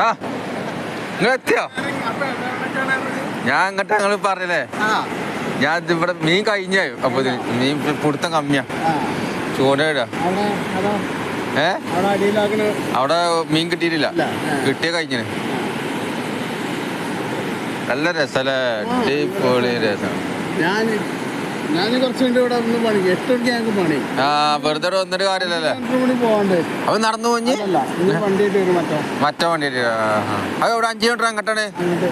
ആ. നിങ്ങൾ എത്തിയോ? ഞാൻ അങ്ങോട്ട് ഞങ്ങൾ പറഞ്ഞല്ലേ? ഞാൻ ഇവിടെ മീൻ കഴിഞ്ഞായി അപ്പൊ മീൻ പിടുത്തം കമ്മിയാ. അവിടെ ഏ? അവിടെ മീൻ കിട്ടിയിട്ടില്ല. കിട്ടിയ കഴിഞ്ഞിന്. നല്ല രസല്ലേ? അടിപൊളി രസം. ഞാൻ ഞാൻ കുറച്ച് മിനിറ്റ് ഇവിടെ ഒന്ന് പണി എട്ട് മണിക്ക് ഞങ്ങൾക്ക് പണി. ആ വെറുതെ ഇവിടെ വന്നിട്ട് കാര്യമില്ലല്ലേ രണ്ടര മണി പോകണ്ട് നടന്നു പോഞ്ഞ് അല്ല ഇനി വണ്ടിയിട്ട് വരും മറ്റോ. മറ്റേ വണ്ടി അത് ഇവിടെ അഞ്ച് കിലോമീറ്റർ അങ്ങോട്ടാണ്? അങ്ങോട്ട്.